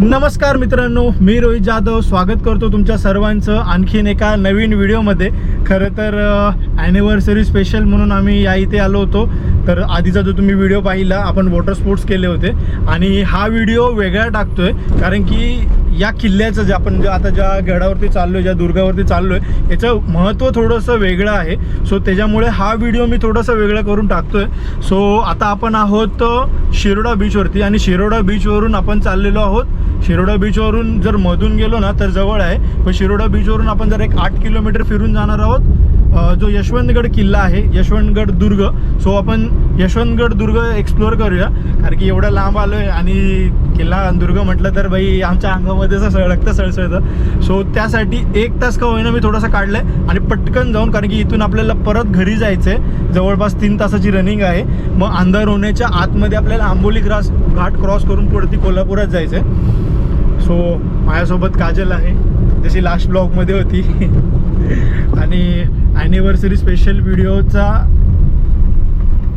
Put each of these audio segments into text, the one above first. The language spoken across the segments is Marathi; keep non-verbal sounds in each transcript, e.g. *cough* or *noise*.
नमस्कार मित्रांनो मी रोहित जाधव. स्वागत करतो तुमच्या सर्वांचं आणखीन एका नवीन व्हिडिओमध्ये. खरं तर ॲनिव्हर्सरी स्पेशल म्हणून आम्ही या इथे आलो होतो. तर आधीचा जो तुम्ही व्हिडिओ पाहिला आपण वॉटर स्पोर्ट्स केले होते. आणि हा व्हिडिओ वेगळा टाकतोय कारण की या किल्ल्याचं जे आपण जे आता ज्या गडावरती चाललो आहे ज्या दुर्गावरती चाललो आहे याचं महत्त्व थोडंसं वेगळं आहे. सो त्याच्यामुळे हा व्हिडिओ मी थोडंसं वेगळं करून टाकतोय. सो आता आपण आहोत शिरोडा बीचवरती आणि शिरोडा बीचवरून आपण चाललेलो आहोत. शिरोडा बीचवरून जर मधून गेलो ना तर जवळ आहे. पण शिरोडा बीचवरून आपण जर एक आठ किलोमीटर फिरून जाणार आहोत जो यशवंतगड किल्ला आहे यशवंतगड दुर्ग. सो आपण यशवंतगड दुर्ग एक्सप्लोअर करूया. कारण की एवढं लांब आलो आहे आणि किल्ला दुर्ग म्हटलं तर बाई आमच्या अंगामध्ये असं रक्त सळसळतं. सो त्यासाठी एक तास का होईना मी थोडासा काढलं आहे आणि पटकन जाऊन कारण की इथून आपल्याला परत घरी जायचं आहे जवळपास तीन तासाची रनिंग आहे. मग अंधार होण्याच्या आतमध्ये आपल्याला आंबोली ग्रास घाट क्रॉस करून पुढे ती कोल्हापुरात जायचं आहे सो माझ्यासोबत काजल आहे. जशी लास्ट ब्लॉगमध्ये होती. *laughs* आणि ॲनिव्हर्सरी स्पेशल व्हिडिओचा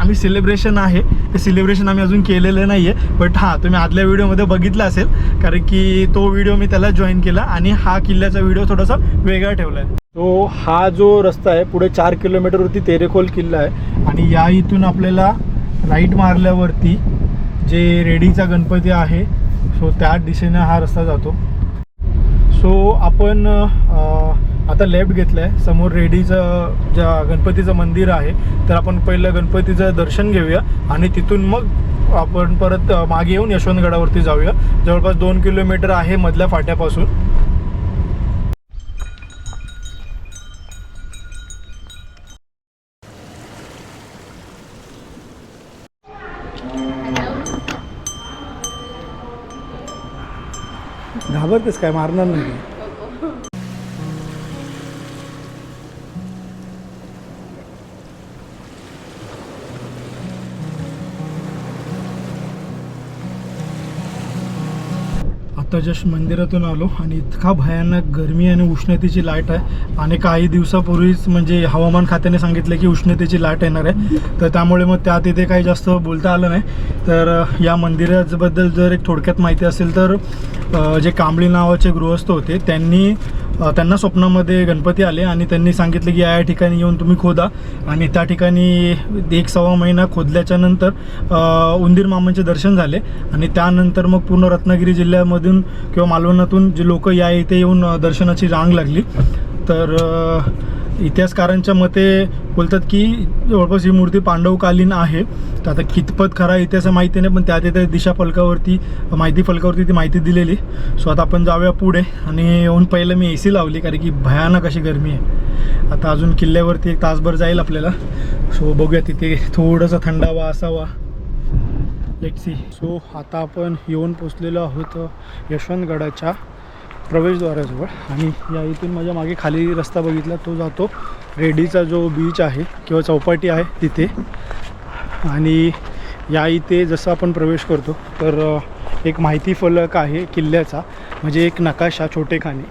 आम्ही सेलिब्रेशन आहे. ते सेलिब्रेशन आम्ही अजून केलेलं नाही आहे बट हां तुम्ही आदल्या व्हिडिओमध्ये बघितलं असेल कारण की तो व्हिडिओ मी त्याला जॉईन केला आणि हा किल्ल्याचा व्हिडिओ थोडासा वेगळा ठेवला आहे तो हा जो रस्ता आहे पुढे चार किलोमीटरवरती तेरेखोल किल्ला आहे आणि या इथून आपल्याला राईट मारल्यावरती जे रेडीचा गणपती आहे सो त्या दिशेने हा रस्ता जातो. सो आपण आता लेफ्ट घेतलं आहे समोर रेडीचं ज्या गणपतीचं मंदिर आहे तर आपण पहिलं गणपतीचं दर्शन घेऊया आणि तिथून मग आपण परत मागे येऊन यशवंतगडावरती जाऊया. जवळपास दोन किलोमीटर आहे मधल्या फाट्यापासून. घाबरतेस काय? मारणार नाही आत्ता जस्ट मंदिरातून आलो आणि इतका भयानक गरमी आणि उष्णतेची लाट आहे. आणि काही दिवसापूर्वीच म्हणजे हवामान खात्याने सांगितलं की उष्णतेची लाट येणार आहे. तर त्यामुळे मग त्या तिथे काही जास्त बोलता आलं नाही. तर या मंदिराबद्दल जर एक थोडक्यात माहिती असेल तर जे कांबळी नावाचे गृहस्थ होते त्यांनी त्यांना स्वप्नामध्ये गणपती आले आणि त्यांनी सांगितलं की या ठिकाणी येऊन तुम्ही खोदा. आणि त्या ठिकाणी एक सव्वा महिना खोदल्याच्या नंतर उंदीर मामांचे दर्शन झाले. आणि त्यानंतर मग पूर्ण रत्नागिरी जिल्ह्यामधून किंवा मालवणातून जे लोक या इथे येऊन दर्शनाची रांग लागली. तर इतिहासकारांच्या मते बोलतात की जवळपास ही मूर्ती पांडवकालीन आहे. तर आता कितपत खरा इतिहास माहिती नाही पण त्या तिथे दिशा फलकावरती माहिती फलकावरती ती माहिती दिलेली सो आता आपण जाऊया पुढे आणि येऊन पहिलं मी ए सी लावली कारण की भयानक अशी गरमी आहे. आता अजून किल्ल्यावरती एक तासभर जाईल आपल्याला. सो बघूया तिथे थोडंसं थंडावा असावा लेट सी सो आता आपण येऊन पोचलेलो आहोत यशवंतगडाच्या प्रवेशद्वाराजवळ आणि या इथून माझ्या मागे खाली रस्ता बघितला तो जातो रेडीचा जो बीच आहे किंवा चौपाटी आहे तिथे. आणि या इथे जसं आपण प्रवेश करतो तर एक माहिती फलक आहे किल्ल्याचा म्हणजे एक नकाशा छोटेखानी.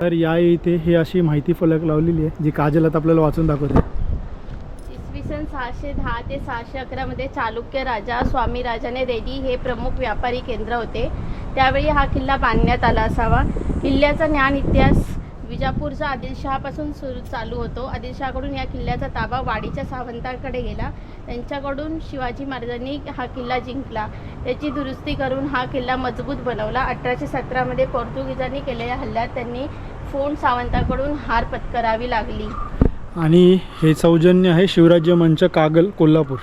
तर या इथे ही अशी माहिती फलक लावलेली आहे जी काजलात आपल्याला वाचून दाखवते. सन सहाशे दहा ते सहाशे अकरामध्ये चालुक्य राजा स्वामी राजाने रेडी हे प्रमुख व्यापारी केंद्र होते. त्यावेळी हा किल्ला बांधण्यात आला असावा. किल्ल्याचा ज्ञान इतिहास विजापूरचा आदिलशहापासून सुरू चालू होतो. आदिलशहाकडून या किल्ल्याचा ताबा वाडीच्या सावंतांकडे गेला. त्यांच्याकडून शिवाजी महाराजांनी हा किल्ला जिंकला. त्याची दुरुस्ती करून हा किल्ला मजबूत बनवला. अठराशे सतरामध्ये पोर्तुगीजांनी केलेल्या हल्ल्यात त्यांनी फोन सावंताकडून हार पत्करावी लागली. आणि हे सौजन्य आहे शिवराज्य मंच कागल कोल्हापूर.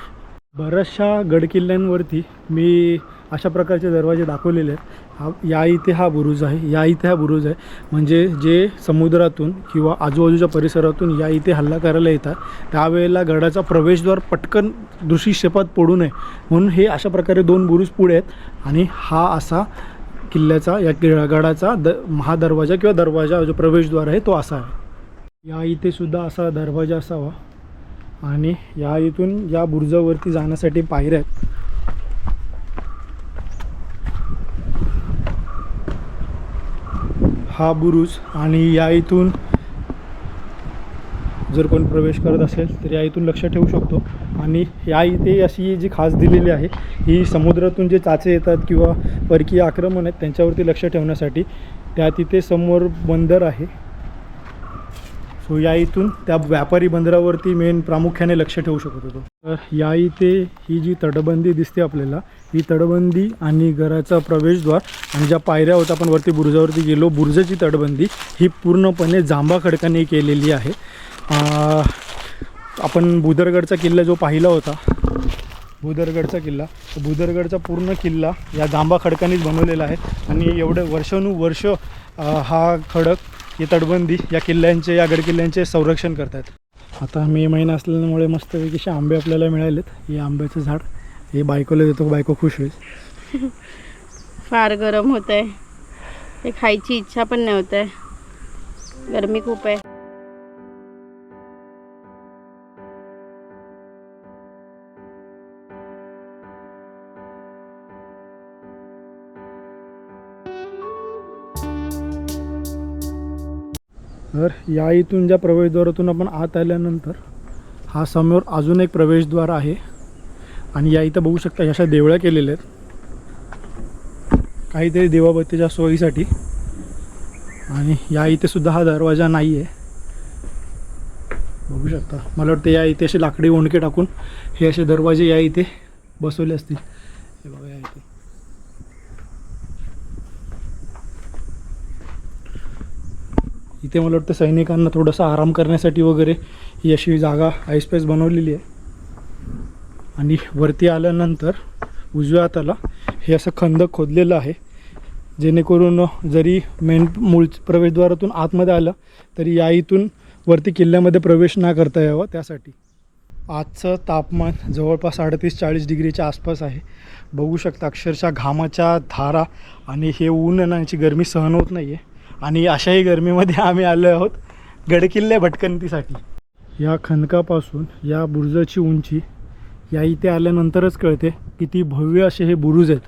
बऱ्याचशा गडकिल्ल्यांवरती मी अशा प्रकारचे दरवाजे दाखवलेले आहेत. हा या इथे हा बुरुज आहे या इथे हा बुरुज आहे. म्हणजे जे समुद्रातून किंवा आजूबाजूच्या परिसरातून या इथे हल्ला करायला येतात त्यावेळेला गडाचा प्रवेशद्वार पटकन दृष्टिक्षेपात पडू नये. म्हणून हे अशा प्रकारे दोन बुरुज पुढे आहेत आणि हा असा किल्ल्याचा या गडाचा द महादरवाजा किंवा दरवाजा जो प्रवेशद्वार आहे तो असा आहे. या इथे सुद्धा असा दरवाजा असावा. आणि या इथून या बुरुजावरती जाण्यासाठी पायऱ्या आहेत. हा बुरुज आणि या इथून जर कोण प्रवेश करत असेल तर या इथून लक्ष ठेवू शकतो. आणि या इथे अशी जी खास दिलेली आहे ही समुद्रातून जे चाचे येतात किंवा परकीय आक्रमण आहेत त्यांच्यावरती लक्ष ठेवण्यासाठी त्या तिथे समोर बंदर आहे. सो या इथून त्या व्यापारी बंदरावरती मेन प्रामुख्याने लक्ष ठेवू शकत होतो. तर या इथे ही जी तटबंदी दिसते आपल्याला ही तटबंदी आणि घराचा प्रवेशद्वार आणि ज्या पायऱ्या होत्या आपण वरती बुरुजावरती गेलो बुरुजाची तटबंदी ही पूर्णपणे जांभा खडकाने केलेली आहे. आपण बुदरगडचा किल्ला जो पाहिला होता बुदरगडचा किल्ला बुदरगडचा पूर्ण किल्ला या जांभा खडकानेच बनवलेला आहे. आणि एवढं वर्षानुवर्ष हा खडक ही तटबंदी या किल्ल्यांचे या गडकिल्ल्यांचे संरक्षण करतात. आता मे महिना असल्यामुळे मस्तपैकी आंबे आपल्याला मिळालेत. हे आंब्याचं झाड हे बायकोला देतो बायको खुश होईल. *laughs* फार गरम होत आहे ते खायची इच्छा पण नाही होत आहे. गरमी खूप आहे. तर या इथून ज्या प्रवेशद्वारातून आपण आत आल्यानंतर हा समोर अजून एक प्रवेशद्वार आहे. आणि या इथं बघू शकता अशा देवळ्या केलेल्या आहेत. काहीतरी देवाबत्तीच्या सोयीसाठी. आणि या इथे सुद्धा हा दरवाजा नाही आहे बघू शकता. मला वाटतं या इथे असे लाकडी ओंडके टाकून हे असे दरवाजे या इथे बसवले असतील हे बघा या इथे इथे मला वाटतं सैनिकांना थोडंसं आराम करण्यासाठी वगैरे ही अशी जागा आईस्पेस बनवलेली आहे. आणि वरती आल्यानंतर उजव्या हाताला हे असं खंदक खोदलेलं आहे. जेणेकरून जरी मेन मूळ प्रवेशद्वारातून आतमध्ये आलं तरी या इथून वरती किल्ल्यामध्ये प्रवेश ना करता यावा त्यासाठी. आजचं तापमान जवळपास अडतीस चाळीस डिग्रीच्या आसपास आहे. बघू शकता अक्षरशः घामाच्या धारा आणि हे ऊन आहे ना याची गरमी सहन होत नाही आहे आणि अशाही गरमीमध्ये आम्ही आलो आहोत गडकिल्ले भटकंतीसाठी. या खनकापासून या बुरुजाची उंची या इथे आल्यानंतरच कळते किती भव्य असे हे बुरुज आहेत.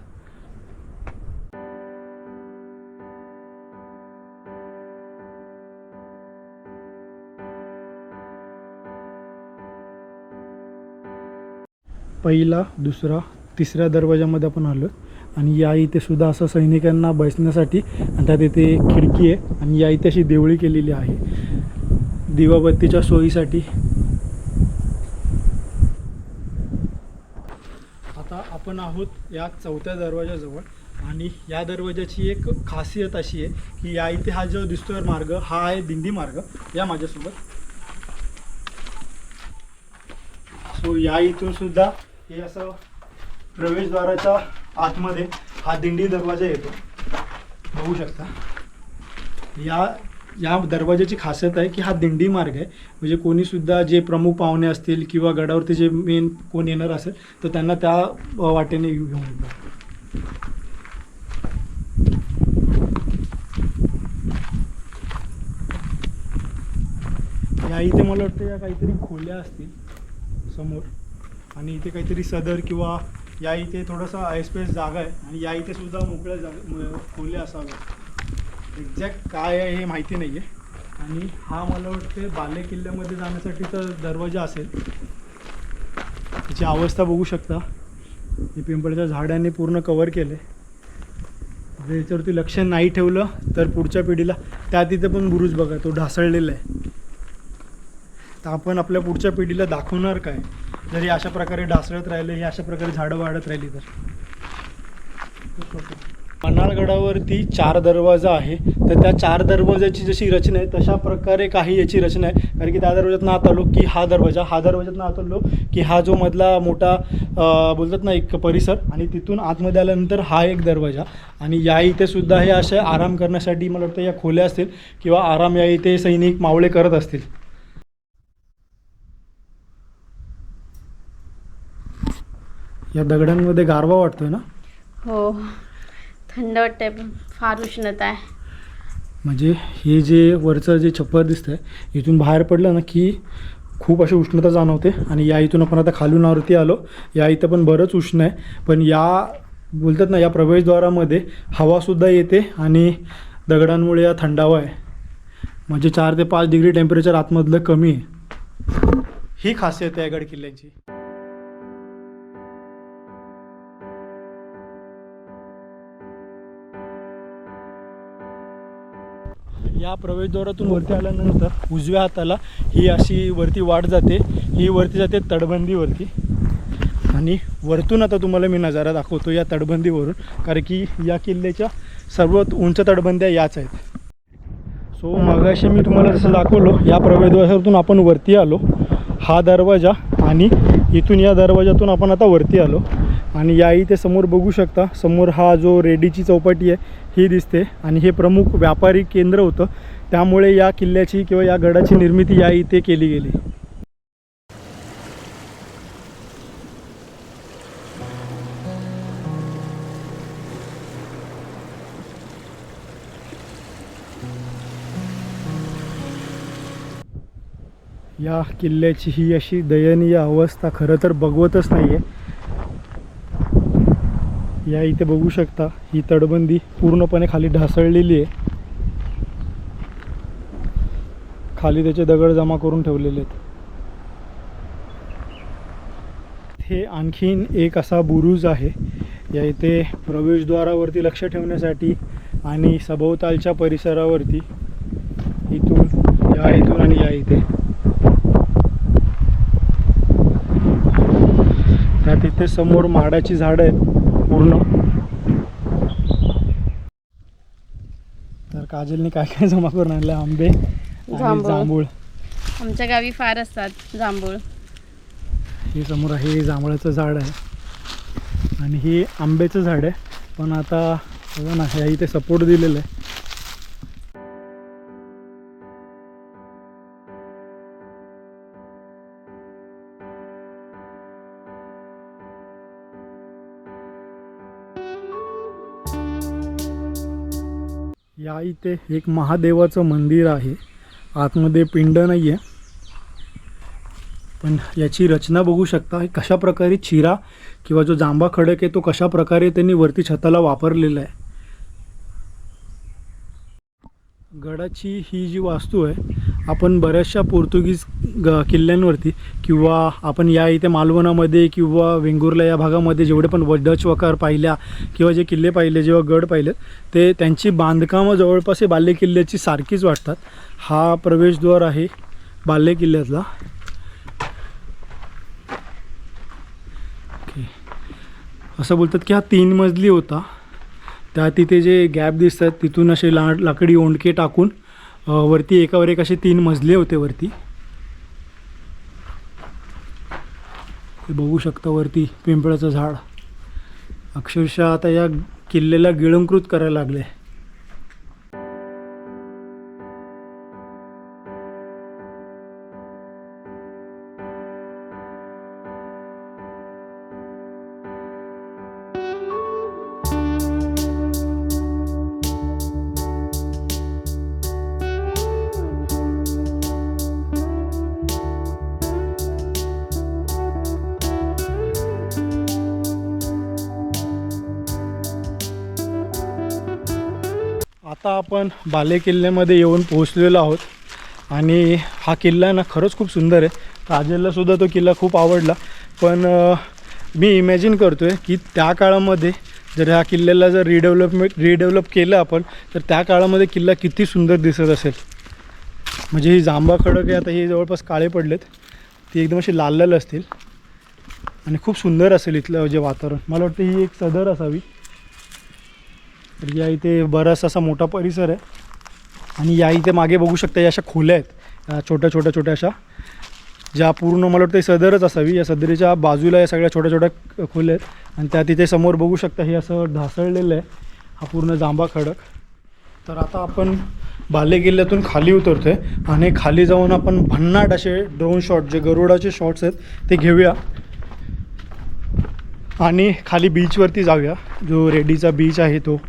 पहिला दुसरा तिसऱ्या दरवाजामध्ये आपण आलो आणि या इथे सुद्धा असं सैनिकांना बसण्यासाठी आणि त्यात इथे खिडकी आहे आणि या इथे अशी देवळी केलेली आहे. दिवाबत्तीच्या सोयीसाठी. आता आपण आहोत या चौथ्या दरवाजाजवळ आणि या दरवाजाची एक खासियत अशी आहे की या इथे हा जो दिसतोय मार्ग हा आहे दिंडी मार्ग. या माझ्यासोबत. सो या इथून सुद्धा हे असं प्रवेशद्वाराचा आतमध्ये हा दिंडी दरवाजा येतो. बघू शकता. या या दरवाजाची खासियत आहे की हा दिंडी मार्ग आहे. म्हणजे कोणीसुद्धा जे प्रमुख पाहुणे असतील किंवा गडावरती जे मेन कोण येणार असेल तर त्यांना त्या वाटेने घेऊन येतात. या इथे मला वाटतं या काहीतरी खोल्या असतील समोर. आणि इथे काहीतरी सदर किंवा या इथे थोडंसं आयस्पेस जागा आहे आणि या इथे सुद्धा मोकळ्या जागा खोले खोल्या असाव्या एक्झॅक्ट काय आहे हे माहिती नाही आहे आणि हा मला वाटते बाले किल्ल्यामध्ये जाण्यासाठीचा दरवाजा असेल. त्याची अवस्था बघू शकता. हे पिंपळच्या झाडांनी पूर्ण कवर केले जर याच्यावरती लक्ष नाही ठेवलं तर पुढच्या पिढीला त्या तिथे पण बुरुज बघा तो ढासळलेला आहे. तर आपण आपल्या पुढच्या पिढीला दाखवणार काय? जर हे अशा प्रकारे ढासळत राहिले हे अशा प्रकारे झाडं वाढत राहिली तर. पन्हाळगडावरती चार दरवाजा आहे. तर त्या चार दरवाजाची जशी रचना आहे तशा प्रकारे काही याची रचना आहे. कारण की त्या दरवाज्यात आत आलो की हा दरवाजा हा दरवाजातनं आत आलो की हा जो मधला मोठा बोलतात ना एक परिसर आणि तिथून आतमध्ये आल्यानंतर हा एक दरवाजा. आणि या इथे सुद्धा हे असे आराम करण्यासाठी मला वाटतं या खोल्या असतील किंवा आराम या इथे सैनिक मावळे करत असतील. या दगडांमध्ये गारवा वाटतोय ना? हो. थंड वाटतंय पण फार उष्णता आहे. म्हणजे हे जे वरचं जे छप्पर दिसतंय इथून बाहेर पडलं ना की खूप अशी उष्णता जाणवते आणि या इथून आपण आता खालून वरती आलो. या इथं पण बरंच उष्ण आहे. पण या बोलतात ना या प्रवेशद्वारामध्ये हवासुद्धा येते आणि दगडांमुळे या थंडावा आहे. म्हणजे चार ते पाच डिग्री टेम्परेचर आतमधलं कमी आहे. ही खासियत आहे गड किल्ल्यांची या प्रवेशद्वारातून वरती आल्यानंतर उजव्या हाताला ही अशी वरती वाट जाते. ही वरती जाते तटबंदीवरती. आणि वरतून आता तुम्हाला मी नजारा दाखवतो या तटबंदीवरून कारण की या किल्ल्याच्या सर्वात उंच तटबंद्या याच आहेत. सो मगाशी मी तुम्हाला जसं दाखवलो या प्रवेशद्वारातून आपण वरती आलो हा दरवाजा आणि इथून या दरवाजातून आपण आता वरती आलो. आणि या इथे समोर बघू शकता समोर हा जो रेडीची चौपाटी आहे ही दिसते. आणि हे प्रमुख व्यापारी केंद्र होतं. त्यामुळे या किल्ल्याची किंवा या गडाची निर्मिती या इथे केली गेली. या किल्ल्याची ही अशी दयनीय अवस्था खरं तर बघवतच नाही आहे या इथे बघू शकता ही तटबंदी पूर्णपणे खाली ढासळलेली आहे. खाली त्याचे दगड जमा करून ठेवलेले आहेत. हे आणखीन एक असा बुरुज आहे. या इथे प्रवेशद्वारावरती लक्ष ठेवण्यासाठी आणि सभोवतालच्या परिसरावरती इथून या इथून आणि या इथे. त्या तिथे समोर माडाची झाडं आहेत. पूर्ण. तर काजलने काय काय जमा करून आणले आंबे आणि जांभूळ. आमच्या गावी फार असतात जांभूळ. हे समोर आहे हे जांभळाचं झाड आहे. आणि हे आंब्याचं झाड आहे. पण आता बघा ना ह्या इथे सपोर्ट दिलेलं आहे. या इथे एक महादेवाचं मंदिर आहे. आतमध्ये पिंड नाही आहे पण याची रचना बघू शकता कशा प्रकारे चिरा किंवा जो जांभा खडक आहे तो कशा प्रकारे त्यांनी वरती छताला वापरलेला आहे. गडाची ही जी वास्तू आहे आपण बऱ्याचशा पोर्तुगीज ग किल्ल्यांवरती किंवा आपण या इथे मालवणामध्ये किंवा वेंगुर्ला या भागामध्ये जेवढे पण व डच वकार पाहिल्या किंवा जे किल्ले पाहिले जेव्हा गड पाहिले ते त्यांची बांधकामं जवळपास हे बाल्य किल्ल्याची सारखीच वाटतात. हा प्रवेशद्वार आहे बाल्य किल्ल्यातला ओके. असं बोलतात की हा तीन मजली होता. त्या तिथे जे गॅप दिसतात तिथून असे ला लाकडी ओंडके टाकून वरती एकावर एक असे तीन मजले होते वरती. हे बघू शकता वरती पिंपळाचं झाड. अक्षरशः आता या किल्ल्याला गिळंकृत करायला लागले. आत्ता आपण बाले किल्ल्यामध्ये येऊन पोहोचलेलो आहोत. आणि हा किल्ला ना खरंच खूप सुंदर आहे. काजललासुद्धा तो किल्ला खूप आवडला. पण मी इमॅजिन करतो आहे की त्या काळामध्ये जर ह्या किल्ल्याला जर रिडेव्हलपमेंट रिडेव्हलप केलं आपण तर त्या काळामध्ये किल्ला किती सुंदर दिसत असेल. म्हणजे ही जांभा खडक आहे आता हे जवळपास काळे पडलेत. ती एकदम अशी लाल लाल असतील. आणि खूप सुंदर असेल इथलं जे वातावरण. मला वाटतं ही एक सदर असावी. तर या इथे बराच असा मोठा परिसर आहे. आणि या इथे मागे बघू शकता या अशा खोल्या आहेत. या छोट्या छोट्या छोट्या अशा. ज्या पूर्ण मला वाटतं सदरच असावी. या सदरीच्या बाजूला या सगळ्या छोट्या छोट्या खोल्या आहेत. आणि त्या तिथे समोर बघू शकता हे असं ढासळलेलं आहे. हा पूर्ण जांबा खडक. तर आता आपण बाले किल्ल्यातून खाली उतरतो आहे आणि खाली जाऊन आपण भन्नाट असे ड्रोन शॉट जे गरुडाचे शॉट्स आहेत ते घेऊया. आणि खाली बीचवरती जाऊया. जो रेडीचा बीच आहे तो.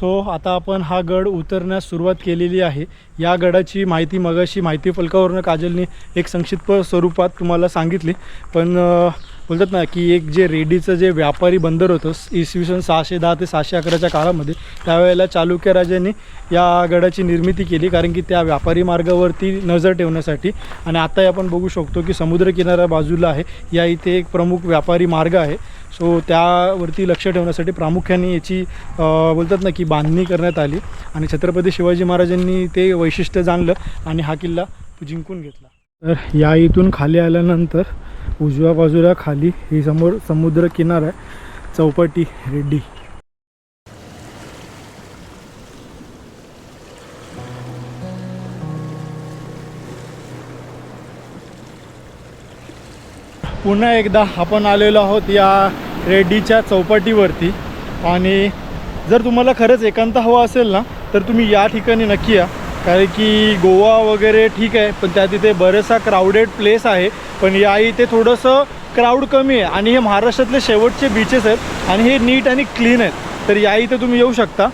सो आता आपण हा गड उतरण्यास सुरुवात केलेली आहे. या गडाची माहिती मगाशी माहिती फलकावरनं काजलने एक संक्षिप्त स्वरूपात तुम्हाला सांगितली. पण बोलतात ना की एक जे रेडीचं जे व्यापारी बंदर होतं इसवी सन सहाशे दहा ते सहाशे अकराच्या काळामध्ये त्यावेळेला चालुक्य राजांनी या गडाची निर्मिती केली. कारण की त्या व्यापारी मार्गावरती नजर ठेवण्यासाठी आणि आता आपण बघू शकतो की समुद्रकिनारा बाजूला आहे. या इथे एक प्रमुख व्यापारी मार्ग आहे. सो त्यावरती लक्ष ठेवण्यासाठी प्रामुख्याने याची बोलतात ना की बांधणी करण्यात आली. आणि छत्रपती शिवाजी महाराजांनी ते वैशिष्ट्य जाणलं आणि हा किल्ला जिंकून घेतला. तर या इथून खाली आल्यानंतर उजव्या बाजूला खाली ही समोर समुद्र किनारा आहे. चौपाटी रेड्डी. पुन्हा एकदा आपण आलेलो आहोत या रेड्डीच्या चौपाटीवरती. आणि जर तुम्हाला खरंच एकांत हवा असेल ना तर तुम्ही या ठिकाणी नक्की या. कारण की गोवा वगैरे ठीक आहे पण त्या तिथे बरेचसा क्राऊडेड प्लेस आहे. पण या इथे थोडंसं क्राऊड कमी आहे. आणि हे महाराष्ट्रातले शेवटचे बीचेस आहेत. आणि हे नीट आणि क्लीन आहेत. तर या इथे तुम्ही येऊ शकता.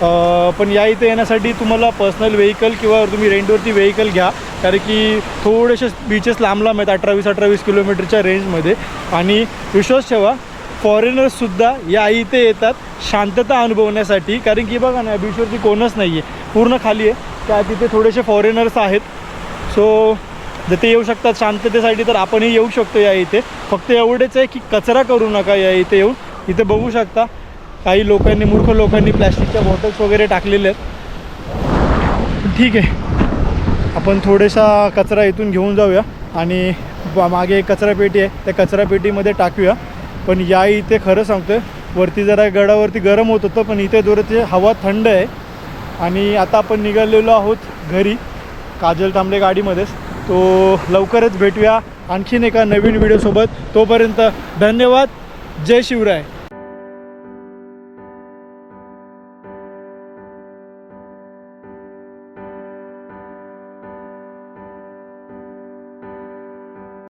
पण या इथे येण्यासाठी तुम्हाला पर्सनल व्हेकल किंवा तुम्ही रेंटवरती व्हेकल घ्या. कारण की थोडेसे बीचेस लांब लांब आहेत अठरावीस अठरावीस किलोमीटरच्या रेंजमध्ये आणि विश्वास ठेवा फॉरेनर्ससुद्धा या इथे येतात शांतता अनुभवण्यासाठी. कारण की बघा ना बीचवरती कोणच नाही आहे पूर्ण खाली आहे. त्या तिथे थोडेसे फॉरेनर्स आहेत. सो जर ते येऊ शकतात शांततेसाठी तर आपणही येऊ शकतो या इथे. फक्त एवढेच आहे की कचरा करू नका या इथे येऊन. इथे बघू शकता. काही लोकांनी मूर्ख लोकांनी प्लॅस्टिकच्या बॉटल्स वगैरे टाकलेले आहेत. ठीक आहे. आपण थोडेसा कचरा इथून घेऊन जाऊया आणि मागे एक कचरापेटी आहे. त्या कचरापेटीमध्ये टाकूया. पण या इथे खरं सांगतोय वरती जरा गडावरती गरम होत होतं पण इथे जोराची हवा थंड आहे. आणि आता आपण निघालेलो आहोत घरी काजल तांबडे गाडीमध्येच. तो लवकरच भेटूया आणखीन एका नवीन व्हिडिओसोबत. तोपर्यंत धन्यवाद. जय शिवराय.